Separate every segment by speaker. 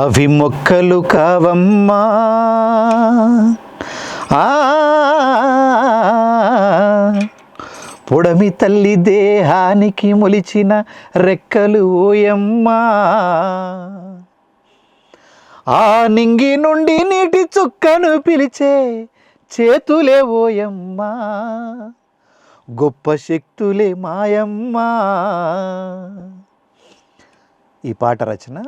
Speaker 1: అవి మొక్కలు కావమ్మా. ఆ పొడమి తల్లి దేహానికి మొలిచిన రెక్కలు ఓయమ్మా. ఆ నింగి నుండి నీటి చుక్కను పిలిచే చేతులే ఓయమ్మా. గొప్ప శక్తులే మాయమ్మా. ఈ పాట రచన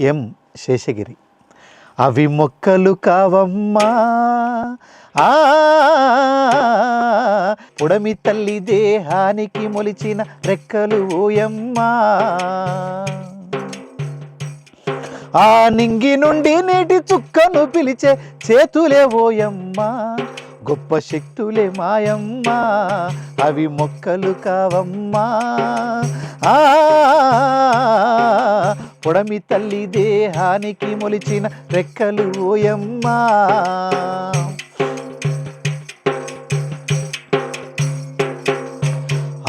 Speaker 1: ఎం శేషగిరి. అవి మొక్కలు కావమ్మా. ఆ పుడమి తల్లి దేహానికి మొలిచిన రెక్కలు ఓయమ్మా ఆ నింగి నుండి నీటి చుక్కను పిలిచే చేతులే ఓయమ్మా. గొప్ప శక్తులే మాయమ్మా. అవి మొక్కలు కావమ్మా. ఆ పొడమి తల్లి దేహానికి మొలిచిన రెక్కలు ఓయమ్మా.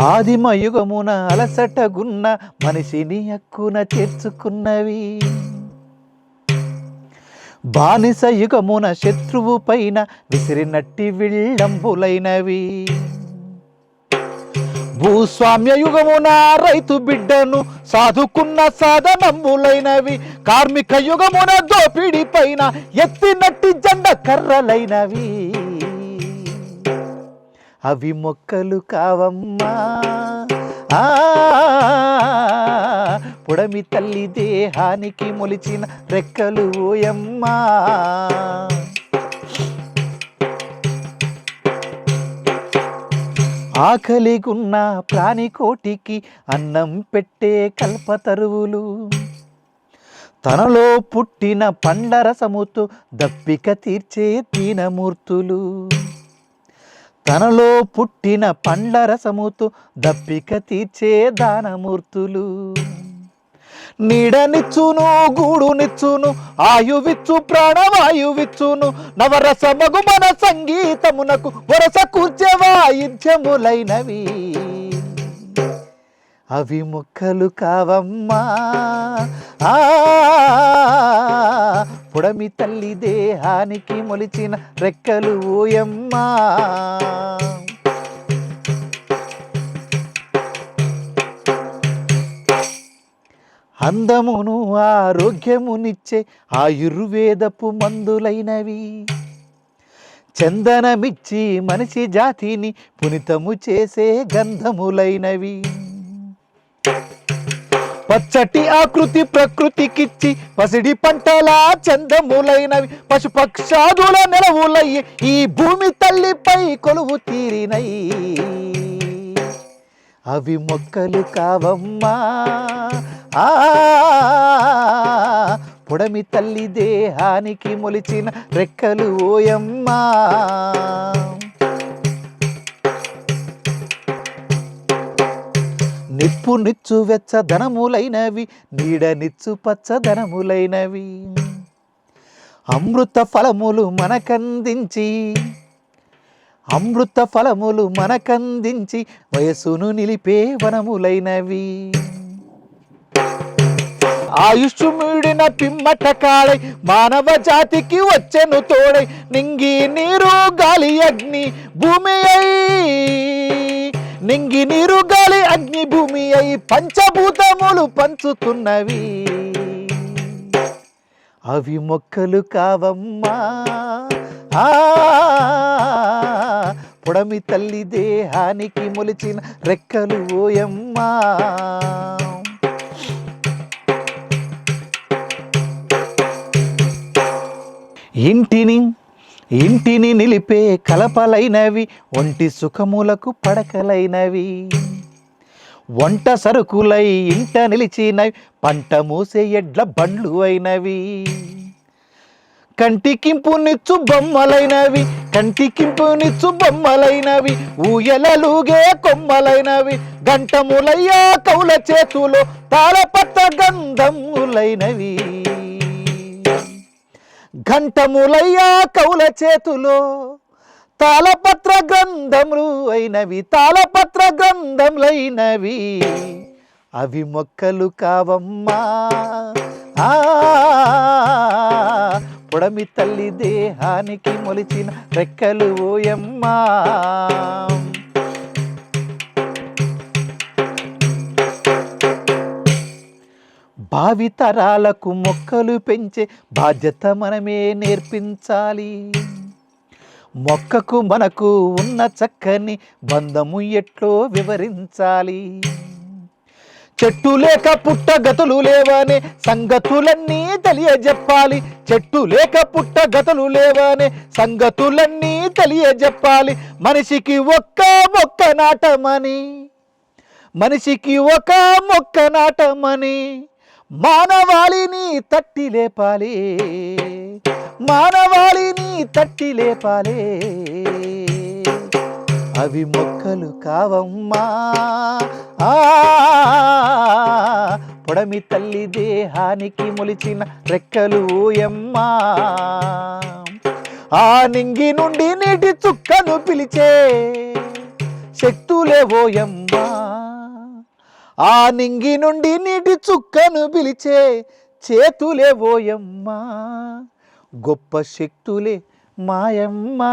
Speaker 1: ఆదిమ యుగమున అలసటగున్న మనిషిని అక్కున చేర్చుకున్నవి. బానిస యుగమున శత్రువు పైన విసిరినట్టి విళ్ళంబులైనవి భూస్వామ్య యుగమున రైతు బిడ్డను సాధుకున్న సాధనములైనవి కార్మిక యుగమున దోపిడి పైన ఎత్తినట్టి జండ కర్రలైనవి. అవి మొక్కలు కావమ్మా. ఆ పుడమి తల్లి దేహానికి మొలిచిన రెక్కలు ఓయమ్మా. ఆకలిగున్న ప్రాణికోటికి అన్నం పెట్టే కల్పతరువులు. తనలో పుట్టిన పండరసముతో దప్పిక తీర్చే దీనమూర్తులు. తనలో పుట్టిన పండ్లరసముతో దప్పిక తీర్చే దానమూర్తులు. నీడనిచ్చును గూడునిచ్చును ఆయువిచ్చు ప్రాణవాయువిచ్చును. నవరస మగుమన సంగీతమునకు వరస కూర్చే వాయిద్యములైనవి అవి ముక్కలు కావమ్మా. ఆ పుడమి తల్లి దేహానికి మొలిచిన రెక్కలు ఓయమ్మా అందమును ఆరోగ్యమునిచ్చే ఆయుర్వేదపు మందులైనవి. చందనమిచ్చి మనిషి జాతిని పునితము చేసే గంధములైనవి. పచ్చటి ఆకృతి ప్రకృతికిచ్చి పసిడి పంటల చందములైనవి. పశుపక్షాదుల నెలవులయ్యి ఈ భూమి తల్లిపై కొలువు తీరినై. అవి మొక్కలు కావమ్మా. పొడమి తల్లి దేహానికి మొలిచిన రెక్కలు ఓయమ్మా నిప్పు నిచ్చు వెచ్చ ధనములైనవి నీడనిచ్చు పచ్చదనములైనవి అమృత ఫలములు మనకందించి అమృత ఫలములు మనకందించి వయసును నిలిపే వనములైనవి ఆయుష్ మీడిన పిమ్మట కాళై మానవ జాతికి వచ్చెను తోడై నింగి నీరు గాలి అగ్ని భూమి అయి. నింగి నీరు గాలి అగ్ని భూమి అయి పంచభూతములు పంచుతున్నవి. అవి మొక్కలు కావమ్మా. ఆ తల్లి దేహానికి మొలిచిన రెక్కలు ఓయమ్మా. ఇంటిని ఇంటిని నిలిపే కలపలైనవి ఒంటి సుఖములకు పడకలైనవి. వంట సరుకులై ఇంట నిలిచినవి పంట మూసే ఎడ్ల బండ్లు అయినవి. కంటికింపునిచ్చు బొమ్మలైనవి కంటికింపునిచ్చు బొమ్మలైనవి ఊయలలుగే కొమ్మలైనవి గంటములయ్యా కౌల చేతులు తాళపత్ర గంధములైనవి. ఘంటములయ్యా కౌల చేతులో. తాళపత్ర గ్రంథములు అయినవి తాళపత్ర గ్రంథములైనవి. అవి మొక్కలు కావమ్మా. ఆ పొడమి తల్లి దేహానికి మొలిచిన రెక్కలు ఓయమ్మా. భావితరాలకు మొక్కలు పెంచే బాధ్యత మనమే నేర్పించాలి. మొక్కకు మనకు ఉన్న చక్కని బంధము ఎట్లో వివరించాలి. చెట్టు లేక పుట్ట గతులు లేవనే సంగతులన్నీ తెలియజెప్పాలి. చెట్టు లేక పుట్ట గతులు లేవనే సంగతులన్నీ తెలియజెప్పాలి. మనిషికి ఒక్క మొక్క నాటమని మనిషికి ఒక మొక్క నాటమని మానవాళిని తట్టి లేపాలి. మానవాళిని తట్టి లేపాలి. అవి మొక్కలు కావమ్మా. ఆ పొడమి తల్లి దేహానికి మొలిచిన రెక్కలు ఓయమ్మా ఆ నింగి నుండి నీటి చుక్కను పిలిచే శక్తులే ఓయమ్మా. ఆ నింగి నుండి నీటి చుక్కను పిలిచే చేతులే ఓయమ్మా గొప్ప శక్తులే మాయమ్మా.